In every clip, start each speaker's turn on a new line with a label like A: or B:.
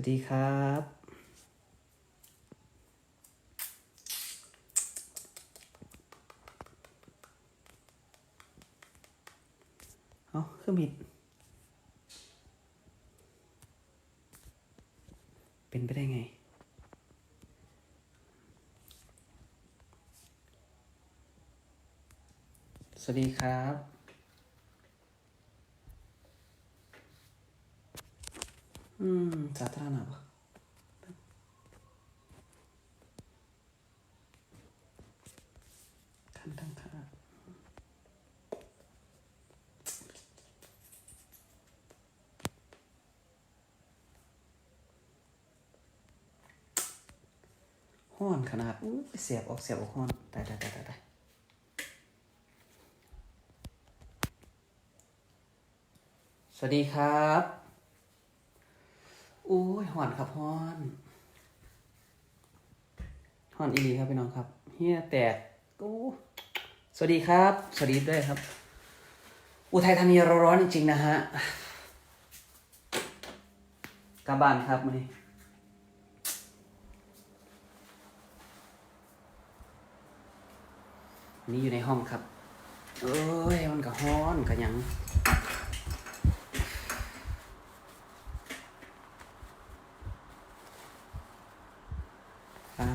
A: วัสดีครับเอาเครื่องบิดเป็นไปได้ไงสวัสดีครับ อืมสาธารณะปะคันทั้งขาห้อนขนาดอู้เสียบออกเสียบออกห้อนตายตายตายตายตายสวัสดีครับ โอ้ยหอนครับหอนหอนอีหลีครับพี่น้องครับเฮียแตกโอ้สวัสดีครับ สวัสดีด้วยครับ อุทัยธานีเราร้อนจริงๆนะฮะกลับบ้านครับมานี่นนี้อยู่ในห้องครับ เอ้ย มันก็ฮ้อนก็หยัง อา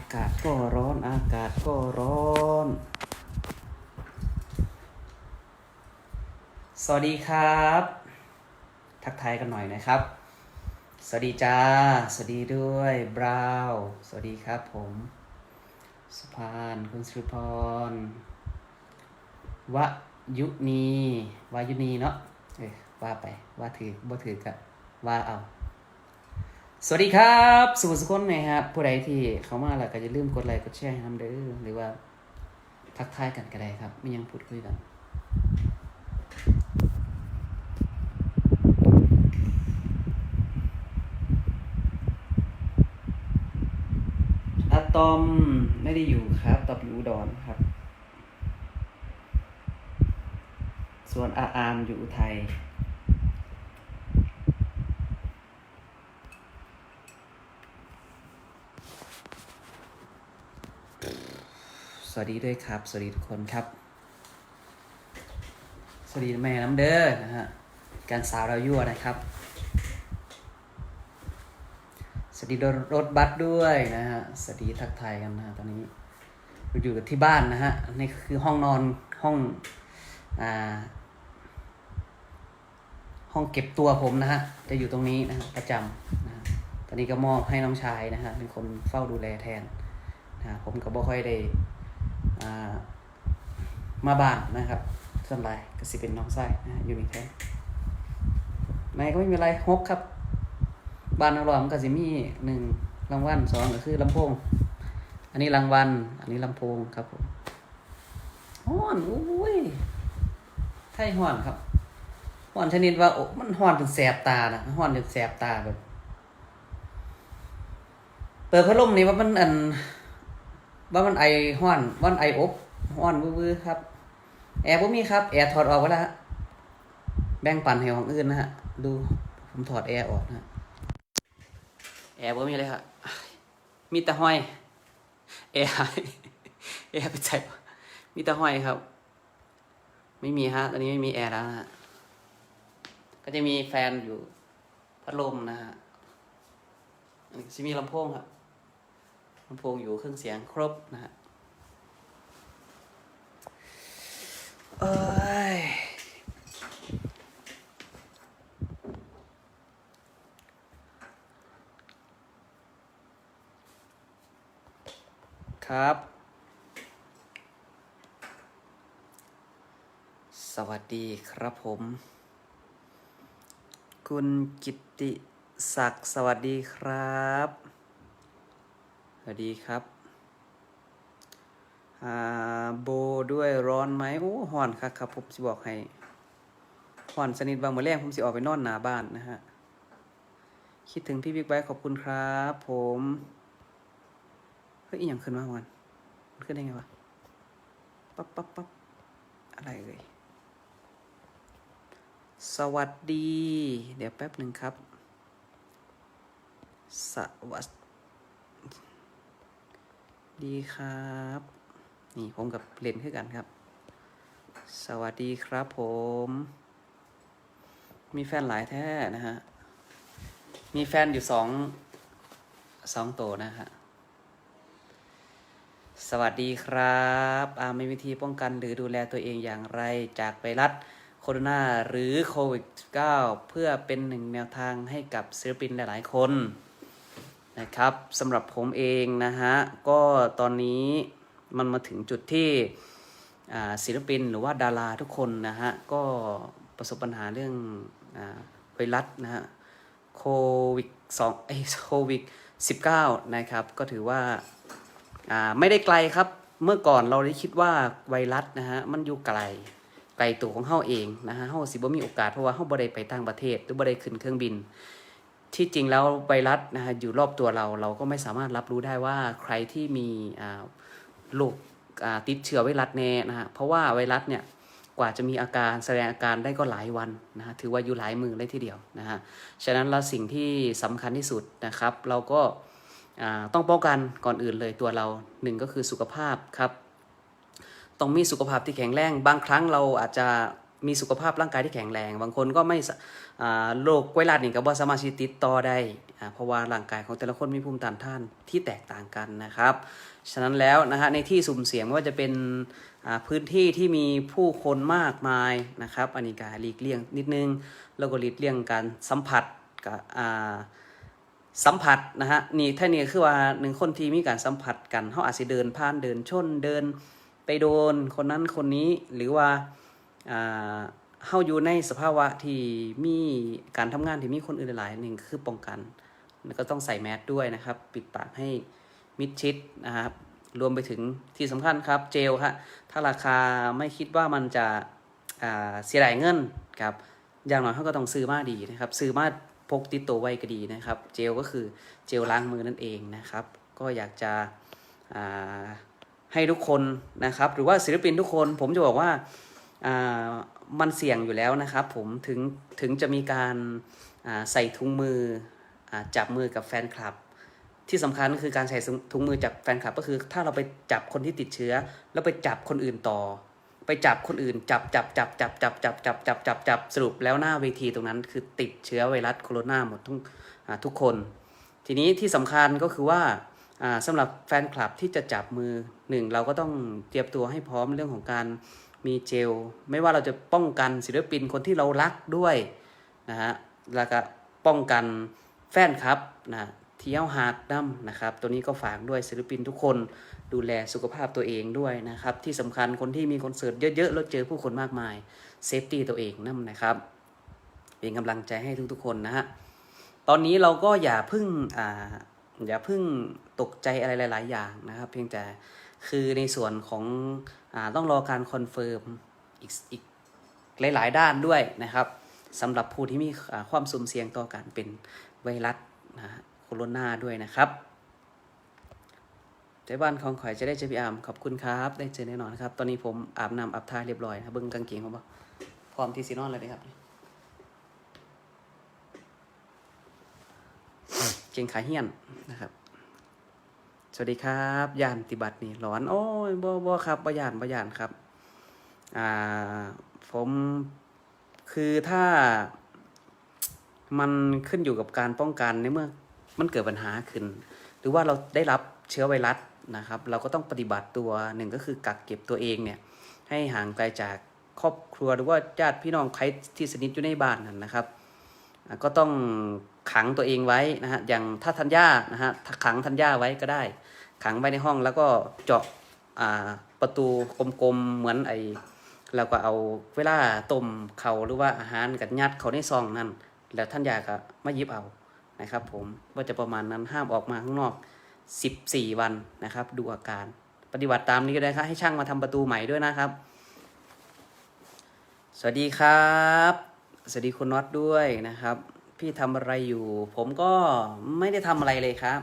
A: ก็ร้อนอากาศก็ร้อน สวัสดีครับ ทักทายกันหน่อยนะครับ สวัสดีจ้า สวัสดีด้วยบราว สวัสดีครับผม สุพานคุณสุพรวะยุนีวายุนีเนาะเอ้ยว่าไป ว่าถือบ่ถือกะว่าเอา สวัสดีครับสุขสุขคนนะครับผู้ใดที่เข้ามาแล้วก็อย่าลืมกดไลค์กดแชร์ให้นำเด้อหรือว่า ทักทายกันก็ได้ครับไม่ยังพูดคุยกันอะตอมไม่ได้อยู่ครับตอบอยู่ดอนครับ ส่วนอาอามอยู่อุทัย สวัสดีด้วยครับ สวัสดีทุกคนครับ สวัสดีแม่น้ำเด้อนะฮะการสาวเรายั่วนะครับ สวัสดีรถบัสด้วยนะฮะสวัสดีทักทายกันนะตอนนี้อยู่กับที่บ้านนะฮะนี่คือห้องนอนห้องอ่าห้องเก็บตัวผมนะฮะจะอยู่ตรงนี้นะฮะประจำนะะตอนนี้ก็มอบให้น้องชายนะฮะเป็นคนเฝ้าดูแลแทนนะะผมก็บ่ค่อยได้ มาบ้านนะครับส่วนไรก็สิเป็นน้องไส้นะอยู่นี่แทนในก็ไม่มีอะไรฮกครับ บ้านนักร้องก็สิมีหนึ่งรางวัลสองก็คือลำโพง อันนี้รางวัล อันนี้ลำโพงครับผมฮ้อนอุ้ยไทยฮ้อนครับฮ้อนชนิดว่าโอ้มันฮ้อนจนแสบตานะฮ้อนจนแสบตาแบบ เปิดพัดลมนี่ว่ามันอัน ว่ามันไอฮ้อนว่ามันไออบฮ้อนวื้อครับ แอร์ผมมีครับ แอร์ถอดออกไว้แล้วแบ่งปันให้ของอื่นนะฮะ ดูผมถอดแอร์ออกนะฮะแอร์บ่มีเลยครับมีแต่ห้อย แอร์แอร์ไปใส่มีแต่ห้อยครับ ไม่มีฮะตอนนี้ไม่มีแอร์แล้วนะฮะก็จะมีแฟนอยู่พัดลมนะฮะอันนี้จะมีลำโพงครับำโพงอยู่เครื่องเสียงครบนะฮะเอ้ยครับ สวัสดีครับผม คุณกิตติศักดิ์สวัสดีครับ สวัสดีครับ อ่า โบด้วยร้อนไหมโอ้ห่อนครับครับผมจะบอกให้ห่อนสนิทบางเมื่อแรกผมสิออกไปนอนหนาบ้านนะฮะ คิดถึงพี่บิ๊กไบค์ขอบคุณครับ ผม เฮ้ยอหย่างขึ้นมาวันมันขึ้นได้ไงวะ ปั๊บปั๊บปั๊บอะไรเอ่ยสวัสดี เดี๋ยวแป๊บหนึ่งครับ สวัส ดีครับ นี่ผมกับเลนขึ้นกันครับ สวัสดีครับผม มีแฟนหลายแท้นะฮะ มีแฟนอยู่สองสองตัวนะฮะ สวัสดีครับอามีวิธีป้องกันหรือดูแลตัวเองอย่างไรจากไวรัสโคโรนาหรือโควิด -19 เพื่อเป็นหนึ่งแนวทางให้กับศิลปินหลาย ๆ คน นะครับสำหรับผมเองนะฮะก็ตอนนี้มันมาถึงจุดที่ศิลปินหรือว่าดาราทุกคนนะฮะก็ประสบปัญหาเรื่องอไวรัสนะฮะโควิดสองเอ้ยโควิดสิบเก้านะครับก็ถือว่าอ่าไม่ได้ไกลครับเมื่อก่อนเราได้คิดว่าไวรัสนะฮะมันอยู่ไกลไกลตัวของเฮาเองนะฮะเฮาสิบ่มีโอกาสเพราะว่าเฮาบ่ได้ไปต่างประเทศหรือบ่ได้ขึ้นเครื่องบิน ที่จริงแล้วไวรัสนะฮะอยู่รอบตัวเราเราก็ไม่สามารถรับรู้ได้ว่าใครที่มีโรคติดเชื้อไวรัสแน่นะฮะเพราะว่าไวรัสเนี่ยกว่าจะมีอาการแสดงอาการได้ก็หลายวันนะฮะถือว่าอยู่หลายมือเลยทีเดียวนะฮะฉะนั้นล้วสิ่งที่สำคัญที่สุดนะครับ เราก็ต้องป้องกันก่อนอื่นเลยตัวเราหนึ่งก็คือสุขภาพครับต้องมีสุขภาพที่แข็งแรงบางครั้งเราอาจจะ มีสุขภาพร่างกายที่แข็งแรง บางคนก็ไม่โรคไวรัสนี่ก็บ่สามารถที่ติดต่อได้เพราะว่าร่างกายของแต่ละคนมีภูมิต้านทานที่แตกต่างกันนะครับ ฉะนั้นแล้วนะฮะในที่สุ่มเสี่ยงไม่ว่าจะเป็นพื้นที่ที่มีผู้คนมากมายนะครับอันนี้ก็หลีกเลี่ยงนิดนึงแล้วก็หลีกเลี่ยงการสัมผัสกับสัมผัสนะฮะนี่ถ้านี่คือว่าหนึ่งคนที่มีการสัมผัสกันเขาอาจจะเดินผ่านเดินชนเดินไปโดนคนนั้นคนนี้หรือว่า เฮาอยู่ในสภาวะที่มีการทำงานที่มีคนอื่นหลายหนึ่งคือป้องกันแล้วก็ต้องใส่แมสด้วยนะครับ ปิดปากให้มิดชิดนะครับ รวมไปถึงที่สำคัญครับเจลครับถ้าราคาไม่คิดว่ามันจะเสียดายเงินครับอย่างน้อยเขาก็ต้องซื้อมาดีนะครับ ซื้อมาพกติดตัวไว้ก็ดีนะครับ เจลก็คือเจลล้างมือนั่นเองนะครับ ก็อยากจะให้ทุกคนนะครับ หรือว่าศิลปินทุกคนผมจะบอกว่า มันเสี่ยงอยู่แล้วนะครับผมถึงถึงจะมีการใส่ถุงมืออจับมือกับแฟนคลับ ที่สำคัญก็คือการใส่ถุงมือจับแฟนคลับ ก็คือถ้าเราไปจับคนที่ติดเชื้อ แล้วไปจับคนอื่นต่อ ไปจับคนอื่นจับจับจับจับจับจับจับจับจับจับสรุปแล้วหน้าเวทีตรงนั้น คือติดเชื้อไวรัสโคโรนาหมดทุกทุกคน ทีนี้ที่สำคัญก็คือว่าอ่าสำหรับแฟนคลับที่จะจับมือหนึ่งเราก็ต้องเตรียมตัวให้พร้อมเรื่องของการ มีเจล ไม่ว่าเราจะป้องกันศิลปินคนที่เรารักด้วยนะฮะแล้วก็ป้องกันแฟนคลับนะเที่ยวหาดน้ำนะครับ ตัวนี้ก็ฝากด้วยศิลปินทุกคนดูแลสุขภาพตัวเองด้วยนะครับ ที่สำคัญคนที่มีคอนเสิร์ตเยอะๆแล้วเจอผู้คนมากมายเซฟตี้ตัวเองนั่นนะครับเป็นกำลังใจให้ทุกๆคนนะฮะตอนนี้เราก็อย่าพึ่งอ่าอย่าพึ่งตกใจอะไรหลาย ๆ อย่างนะครับ เพียงแต่คือในส่วนของ ต้องรอการคอนเฟิร์มอีกอีกหลาย ๆ ด้านด้วยนะครับสำหรับผู้ที่มีความสุ่มเสี่ยงต่อการเป็นไวรัสนะโคโรนาด้วยนะครับใจบ้านของข่อยจะได้เจอพี่อามขอบคุณครับ ได้เจอแน่นอนครับ ตอนนี้ผมอาบน้ำอาบท่าเรียบร้อยนะเบิ้งกางเกงผมบ่พร้อมที่ซีนอนเลยนะครับเก่งขาเฮียนนะครับ สวัสดีครับยานติบัตินี่ร้อน โอ้ยบ่บ่ครับบ่ยานบ่ยานครับ อ่า ผมคือถ้ามันขึ้นอยู่กับการป้องกันในเมื่อมันเกิดปัญหาขึ้น หรือว่าเราได้รับเชื้อไวรัสนะครับ เราก็ต้องปฏิบัติตัวหนึ่งก็คือกักเก็บตัวเองเนี่ย ให้ห่างไกลจากครอบครัวหรือว่าญาติพี่น้องใครที่สนิทอยู่ในบ้านนั่นนะครับ ก็ต้อง ขังตัวเองไว้นะฮะอย่างถ้าทัญญานะฮะถ้าขังทัญญาไว้ก็ได้ ขังไว้ในห้องแล้วก็เจาะประตูกลมๆเหมือนไอ้แล้วก็เอาเวลาต้มเขาหรือว่าอาหารกับยัดเขาในซองนั่นแล้วท่านยาก็ไมาหยิบเอานะครับ ผมว่าจะประมาณนั้นห้ามออกมาข้างนอก 14 วันนะครับ ดูอาการปฏิบัติตามนี้ก็ได้ครับให้ช่างมาทำประตูใหม่ด้วยนะครับ สวัสดีครับ สวัสดีคุณน็อตด้วยนะครับ พี่ทำอะไรอยู่ ผมก็ไม่ได้ทำอะไรเลยครับ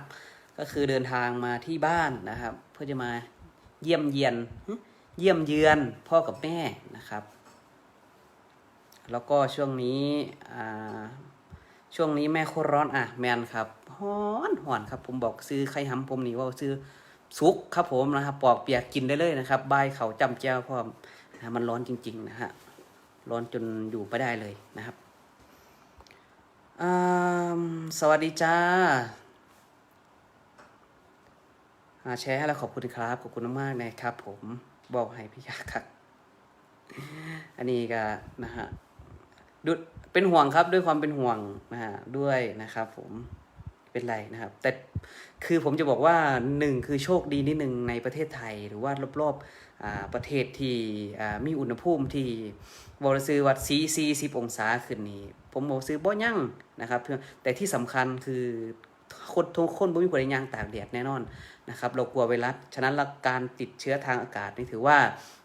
A: ก็คือเดินทางมาที่บ้านนะครับ เพื่อจะมาเยี่ยมเยียน เยี่ยมเยือนพ่อกับแม่นะครับ แล้วก็ช่วงนี้ช่วงนี้แม่โคตรร้อนอะแมนครับฮ้อนฮ้อนครับ ผมบอกซื้อไข่หำผมนี่ว่าซื้อสุกครับผมนะครับ ปอกเปียกกินได้เลยนะครับใบเขาจำแจ้วพราะนะมันร้อนจริง ๆ นะฮะร้อนจนอยู่ไม่ได้เลยนะครับ สวัสดีจ้าแชร์ให้แล้วขอบคุณครับ ขอบคุณมากนะครับ ผมบอกให้พี่ยาครับอันนี้ก็นะฮะดูเป็นห่วงครับด้วยความเป็นห่วงนะฮะด้วยนะครับ ผมเป็นไรนะครับ แต่คือผมจะบอกว่าหนึ่งคือโชคดีนิดหนึ่งในประเทศไทย หรือว่ารอบๆอ่าประเทศที่มีอุณหภูมิที่บริซื้อวัดซีซีสิบองศาขึ้นนี้ ผมบอกซื้อบ่ยั่ง นะครับแต่ที่สำคัญคือคนทุกคนบ่มีคนใดย่างตากแดดแน่นอนนะครับเรากลัวไวรัสฉะนั้นการติดเชื้อทางอากาศนี่ถือว่า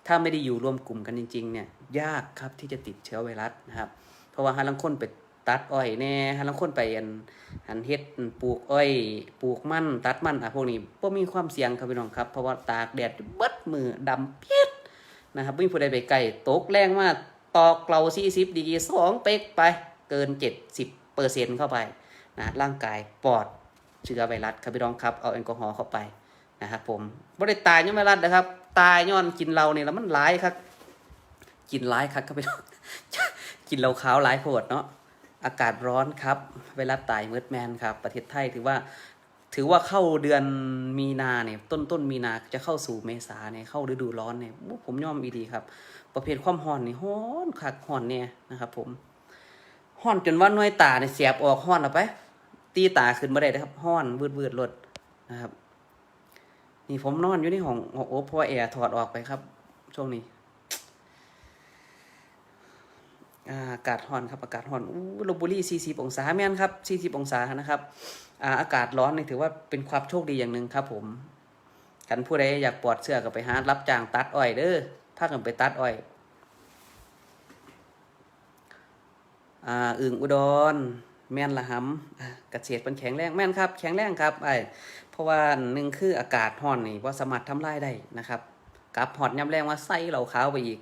A: ถ้าไม่ได้อยู่รวมกลุ่มกันจริงๆเนี่ยยากครับที่จะติดเชื้อไวรัสนะครับ เพราะว่าฮาลังคนไปตัดอ้อยแน่ฮาลังคนไปอันอันเฮ็ดปลูกอ้อยปลูกมันตัดมันอะพวกนี้บ่มีความเสี่ยงครับพี่น้องครับ เพราะว่าตากแดดเบิดมือดำเปียดนะครับบ่มีผู้ใดไปไกลตกแรงมากตอกเกลา40ดีกรี2เป๊กไปเกิน70 เปอร์เซ็นต์เข้าไปนะร่างกายปอดเชื้อไวรัสครับพี่น้องครับเอาแอลกอฮอล์เข้าไปนะครับผมบ่ได้ตายย้อนไวรัสนะครับ ตายย้อนกินเหล้านี่ยแล้วมันหลายครับ กินหลายครับครับพี่น้องกินเหล้าขาวหลายโพดเนาะอากาศร้อนครับเวลาตายเมืดแมนครับ ประเทศไทยถือว่า ถือว่าเข้าเดือนมีนาเนี่ยต้นต้นมีนาจะเข้าสู่เมษาเนี่ยเข้าฤดูร้อนเนี่ยผมยอมอีดีครับ ประเภทความร้อนนี่ร้อนคักร้อนเนี่ยนะครับผม ร้อนจนว่าหน่วยตาเนี่ยเสียบออกร้อนเอาไป ตีตาขึ้นมาได้นะครับร้อนวืดวืดๆรดนะครับ นี่ผมนอนอยู่ในห้องห้องโอ๊บเพราะว่าแอร์ถอดออกไปครับ ช่วงนี้อากาศร้อนครับอากาศร้อนอู้ลบบุรี40 องศาแม่นครับ 40 องศานะครับอาอากาศร้อนนี่ถือว่าเป็นความโชคดีอย่างหนึ่งครับผมกันผู้ใดอยากปลอดเสื้อก็ไปหารับจ้างตัดอ้อยเด้อพากันไปตัดอ้อย อ่าอึ่งอุดรแม่นละหำอ่าเกษตรเป็นแข็งแรงแม่นครับ แข็งแรงครับไอเพราะว่าหนึ่งคืออากาศร้อนนี่ว่าสามารถทำลายได้นะครับกับหอดย้ำแรงว่าใส่เหล่าขาวไปอีก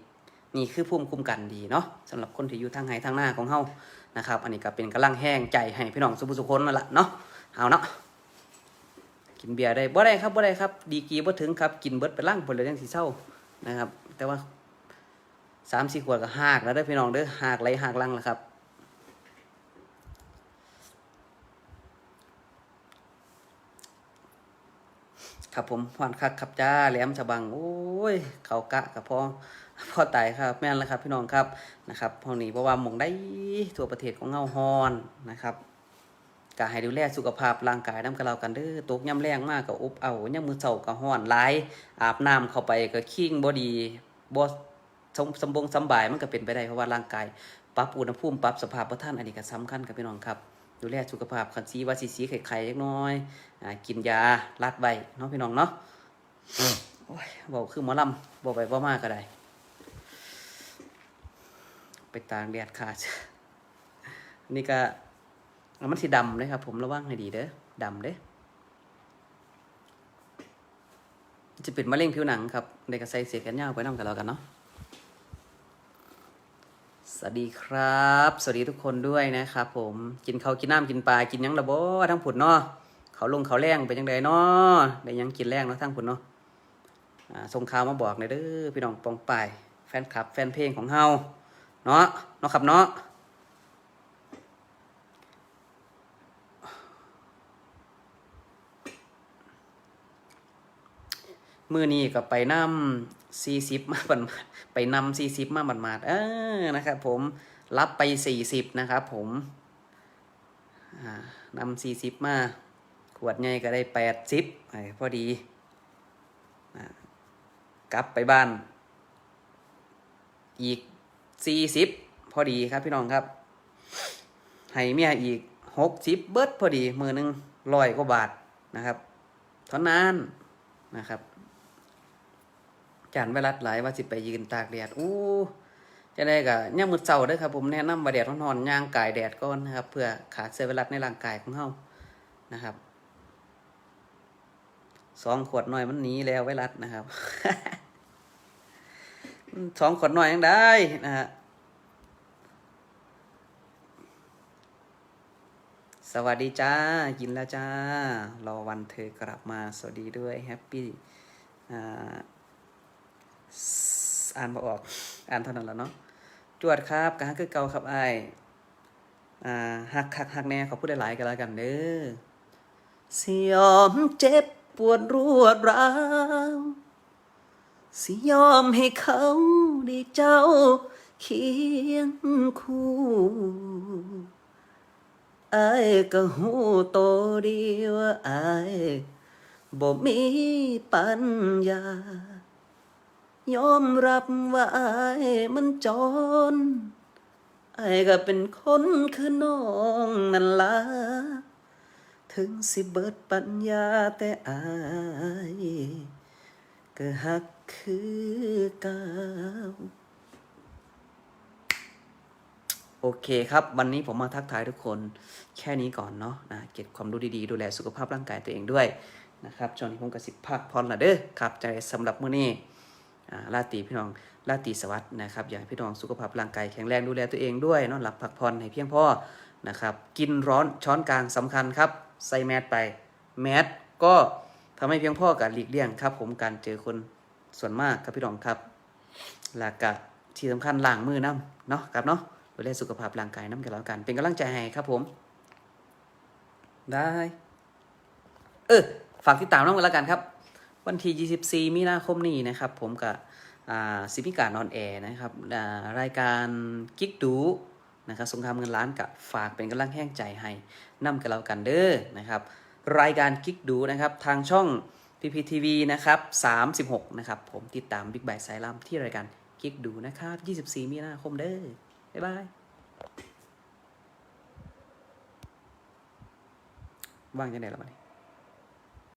A: นี่คือภูมิคุ้มกันดีเนาะสำหรับคนที่อยู่ทางไหทางหน้าของเฮานะครับ อันนี้ก็เป็นกำลังแห้งใจให้พี่น้องสุภุสุคนนั่นแหละเนาะเอาเนาะกินเบียร์ได้บ่ได้ครับบ่ได้ครับ ดีกีบ่ถึงครับกินเบิดไปล่างผลเลยจังสิเศร้านะครับ แต่ว่าสามสี่ขวดก็หากแล้วเด้อพี่น้องเด้อหากไหลหากลังแล้วครับ ครับผมหวานคักครับจ้าแหลมฉบังโอ้ยเขากะกับพ่อพ่อตายครับแม่นแล้วครับ พี่น้องครับนะครับพอนี้เพราะว่ามองได้ทั่วประเทศของเงาฮอนนะครับกะให้ดูแลสุขภาพร่างกายน้ำกับเรากันเด้อตกย่ำแรงมากก็อบเอาย่ำมือเสาก็ฮ้อนหลอาบน้ำเข้าไปก็ขิ้งบ่ดีบ่สมสมบงสำบายมันก็เป็นไปได้เพราะว่าร่างกายปรับอุณหภูมิปรับสภาพประท่านอันนี้ก็สำคัญครับพี่น้องครับ ดูแลสุขภาพคันซีว่าซีซีไข่ไข่เล็กน้อยอ่ากินยาลัดไว้เนาะพี่น้องเนาะโอ้ยบอกคือหมอลำบอกไปว่ามากก็ได้ ไปตากแดดขาดนี่ก็เอามันสีดำเลยครับ ผมระวังให้ดีเด้อดำเด้อจะเป็นมะเร็งผิวหนังครับเด็กก็ใส่เสียกันยาวไปน้ำกันแล้วกันเนาะ สวัสดีครับ สวัสดีทุกคนด้วยนะครับผมกินข้าวกินน้ำกินปลากินยังระบ่ทั้งผุดเนาะเขาลงเขาแรงเป็นยังไงเนาะได้ยังกินแรงเนาะทั้งผุดเนาะส่งข่าวมาบอกในอยเด้อพี่น้องปองป่ายแฟนคลับ แฟนเพลงของเฮาเนาะเนาะครับเนาะมือนี้ก็ไปนำ สี่สิบมาบันไปนำสี่สิบมาบันมาดเออนะครับผมรับไปสี่สิบนะครับผมนำสี่สิบมาขวดใหญ่ก็ได้แปดสิบไอ้พอดีกลับไปบ้าน อีกสี่สิบพอดีครับพี่น้องครับให้เมียอีกหกสิบเบิดพอดีมือหนึ่งร้อยกว่าบาทนะครับเท่านั้นนะครับ จานไวรัสหลายว่าสิไปยืนตากแดดอู้จะได้กะย่ามมือเช้าด้อครับผมแนะนำว่าแดดร้อนๆย่างกายแดดก่อนนะครับ เพื่อขาดเซลล์ไวรัสในร่างกายของเฮานะครับสองขวดหน่อยมันหนีแล้วไวรัสนะครับสองขวดหน่อยยังได้นะฮะสวัสดีจ้า กินแล้วจ้า รอวันเธอกลับมา สวัสดีด้วยแฮปปี้อ่า อ่านมาออก อ่านเท่านั้นแล้วเนาะจวดครับกะฮักคือเก่าครับไออ่าหักหักหักแน่เขาพูดได้หลายกันแล้วกันเด้อสิยอมเจ็บปวดรวดร้าวสิยอมให้เขาได้เจ้าเคียงคู่ไอายก็หูโตดีว่าไอายบ่มีปัญญา ยอมรับว่าไอายมันจนอายก็เป็นคนคือน้องนั่นละถึงสิเบิดปัญญาแต่อายก็หักคือเก่าโอเคครับ วันนี้ผมมาทักทายทุกคนแค่นี้ก่อนเนาะนะเก็บความรู้ดีๆ ดูแลสุขภาพร่างกายตัวเองด้วยนะครับช่วงนี้ผมกระสิบพักพรละเด้อครับใจสำหรับมื้อนี้ อ่าตีพี่น้องราตีสวัสดนะครับอยากให้พี่น้องสุขภาพร่างกายแข็งแรงดูแลตัวเองด้วยนอนหลับพักผ่อนให้เพียงพอนะครับกินร้อนช้อนกลางสำคัญครับใส่แมสไปแมสก็ทำให้เพียงพอกับหลีกเลี่ยงครับ ผมการเจอคนส่วนมากครับพี่น้องครับหลักกะที่สำคัญล้างมือน้ำเนาะครับเนาะดูแลสุขภาพร่างกายน้ำกันแล้วกัน เป็นกำลังใจให้ครับผมได้เออฝากติดตามน้องกันแล้วกันครับ วันที่ 24 มีนาคมนี้นะครับ ผมกับอ่าสิพิการนอนแอร์นะครับรายการกิ๊กดูนะครับสงครามเงินล้านกับฝากเป็นกำลังแห้งใจให้นำกันแล้วกันเด้อนะครับ รายการกิ๊กดูนะครับ ทางช่อง PPTV นะครับ 36 นะครับ ผมติดตามบิ๊กไบสายลัมที่รายการกิ๊กดูนะครับ 24 มีนาคมเด้อบ๊ายบายว่างจังได๋ล่ะบัดนี้